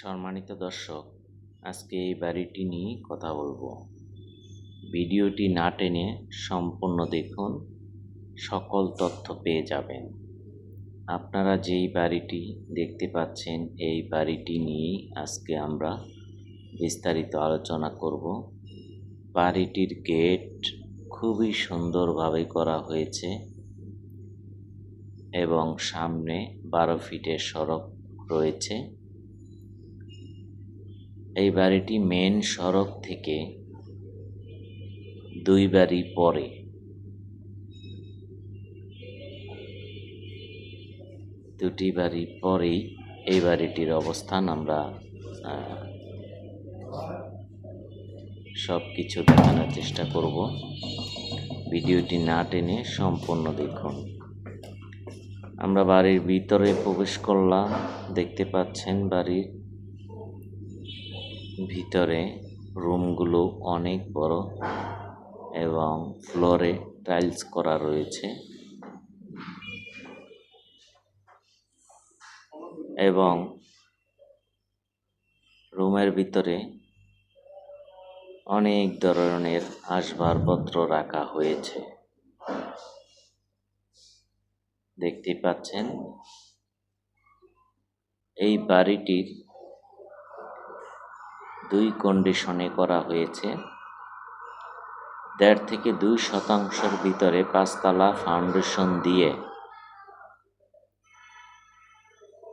সম্মানিত দর্শক, আজকে এই বাড়িটি নিয়ে কথা বলব। ভিডিওটি না টেনে সম্পূর্ণ দেখুন, সকল তথ্য পেয়ে যাবেন। আপনারা যেই বাড়িটি দেখতে পাচ্ছেন, এই বাড়িটি নিয়েই আজকে আমরা বিস্তারিত আলোচনা করব। বাড়িটির গেট খুবই সুন্দরভাবে করা হয়েছে এবং সামনে বারো ফিটের সড়ক রয়েছে। এই বাড়িটি মেন সড়ক থেকে দুই বাড়ি পরে দুটি বাড়ি পরেই এই বাড়িটির অবস্থান আমরা সব কিছু দেখানোর চেষ্টা করব। ভিডিওটি না টেনে সম্পূর্ণ দেখুন। আমরা বাড়ির ভিতরে প্রবেশ করলাম। দেখতে পাচ্ছেন বাড়ির ভিতরে রুমগুলো অনেক বড় এবং ফ্লোরে টাইলস করা রয়েছে এবং রুমের ভিতরে অনেক ধরনের আসবাবপত্র রাখা হয়েছে। দেখতে পাচ্ছেন? এই বাড়িটির দুই কন্ডিশনে করা হয়েছে। দেড় থেকে দুই শতাংশের ভিতরে পাঁচতলা ফাউন্ডেশন দিয়ে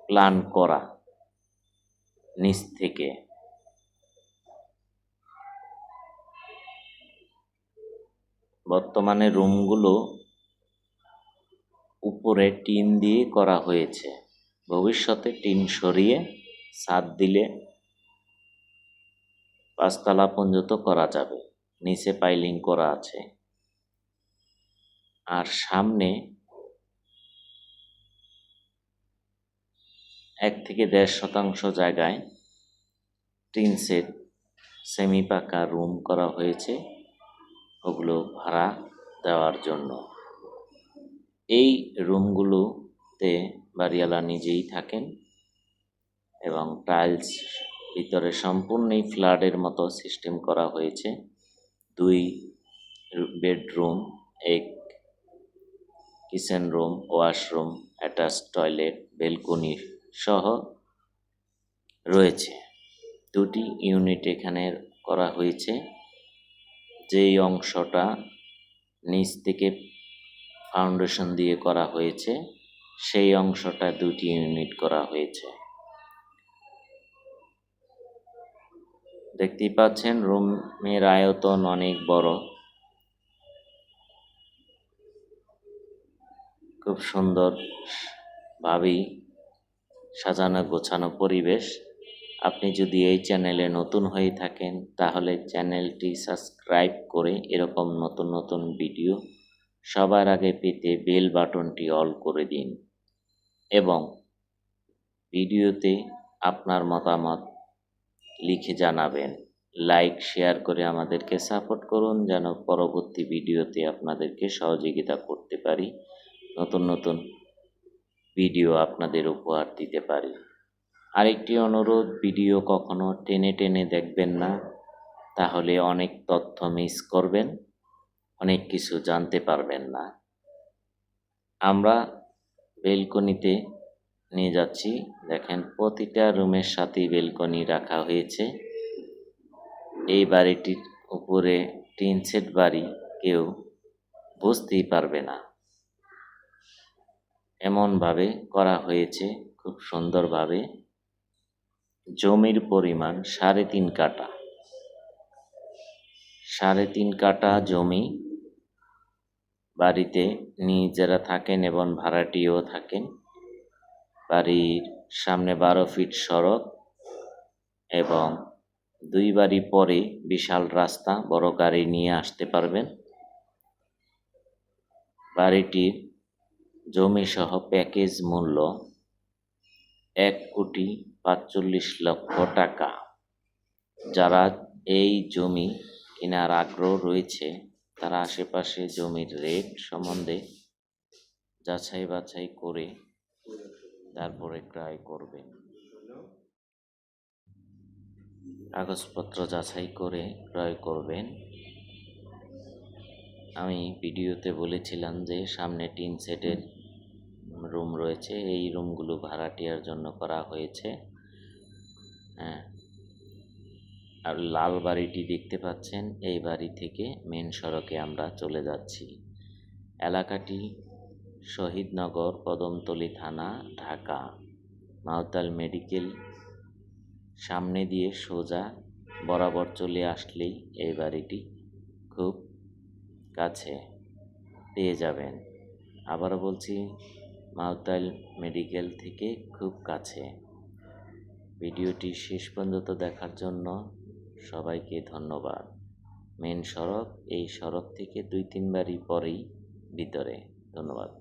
প্ল্যান করা নিচ থেকে। বর্তমানে রুমগুলো উপরে টিন দিয়ে করা হয়েছে। ভবিষ্যতে টিন সরিয়ে ছাদ দিলে পাঁচতলা পর্যন্ত করা যাবে। নিচে পাইলিং করা আছে। আর সামনে এক থেকে দেড় শতাংশ জায়গায় টিন সেট সেমি পাকা রুম করা হয়েছে। ওগুলো ভাড়া দেওয়ার জন্য। এই রুমগুলোতে বাড়িওয়ালা নিজেই থাকেন এবং টাইলস ভিতরে সম্পূর্ণই ফ্ল্যাটের মতো সিস্টেম করা হয়েছে। দুই বেডরুম, এক kitchen room, washroom attach toilet, balcony সহ রয়েছে। দুটি ইউনিট এখানে করা হয়েছে। যেই অংশটা নিচ থেকে ফাউন্ডেশন দিয়ে করা হয়েছে, সেই অংশটা দুটি ইউনিট করা হয়েছে। দেখতেই পাচ্ছেন রুমের আয়তন অনেক বড়। খুব সুন্দর ভাবেই সাজানো গোছানো পরিবেশ। আপনি যদি এই চ্যানেলে নতুন হয়ে থাকেন, তাহলে চ্যানেলটি সাবস্ক্রাইব করে এরকম নতুন নতুন ভিডিও সবার আগে পেতে বেল বাটনটি অল করে দিন। এবং ভিডিওতে আপনার মতামত লিখে জানাবেন। লাইক শেয়ার করে আমাদেরকে সাপোর্ট করুন যেন পরবর্তী ভিডিওতে আপনাদেরকে সহযোগিতা করতে পারি। নতুন নতুন ভিডিও আপনাদের উপহার দিতে পারি। আরেকটি অনুরোধ ভিডিও কখনো টেনে টেনে দেখবেন না। তাহলে অনেক তথ্য মিস করবেন, অনেক কিছু জানতে পারবেন না। আমরা বেলকনিতে নিয়ে যাচ্ছি। দেখেন, প্রতিটা রুমের সাথেই বেলকনি রাখা হয়েছে। এই বাড়িটির উপরে টিন সেট বাড়ি কেউ বুঝতেই পারবে না। এমনভাবে করা হয়েছে, খুব সুন্দরভাবে। জমির পরিমাণ সাড়ে তিন কাটা সাড়ে তিন কাটা জমি বাড়িতে নিজেরা থাকেন এবং ভাড়াটিও থাকেন বাড়ির সামনে বারো ফিট সড়ক এবং দুই বাড়ি পরে বিশাল রাস্তা, বড় গাড়ি নিয়ে আসতে পারবেন। বাড়িটির জমিসহ প্যাকেজ মূল্য এক কোটি পাঁচচল্লিশ লক্ষ টাকা। যারা এই জমি কেনার আগ্রহ রয়েছে, তারা আশেপাশে জমির রেট সম্বন্ধে যাচাই বাছাই করে তারপরে ক্রয় করবেন কাগজপত্র যাচাই করে ক্রয় করবেন। আমি ভিডিওতে বলেছিলাম যে, সামনে টিন সেটের রুম রয়েছে। এই রুমগুলো ভাড়াটিয়ার জন্য করা হয়েছে। হ্যাঁ। আর লাল বাড়িটি দেখতে পাচ্ছেন। এই বাড়ি থেকে মেন সড়কে আমরা চলে যাচ্ছি। এলাকাটি শহীদনগর কদমতলী থানা, ঢাকা। মাওতাল মেডিকেল সামনে দিয়ে সোজা বরাবর চলে আসলেই এই বাড়িটি খুব কাছে পেয়ে যাবেন। আবারও বলছি, মাওতাল মেডিকেল থেকে খুব কাছে। ভিডিওটি শেষ পর্যন্ত দেখার জন্য সবাইকে ধন্যবাদ। মেন সড়ক, এই সড়ক থেকে দুই তিন বাড়ি পরেই ভিতরে। ধন্যবাদ।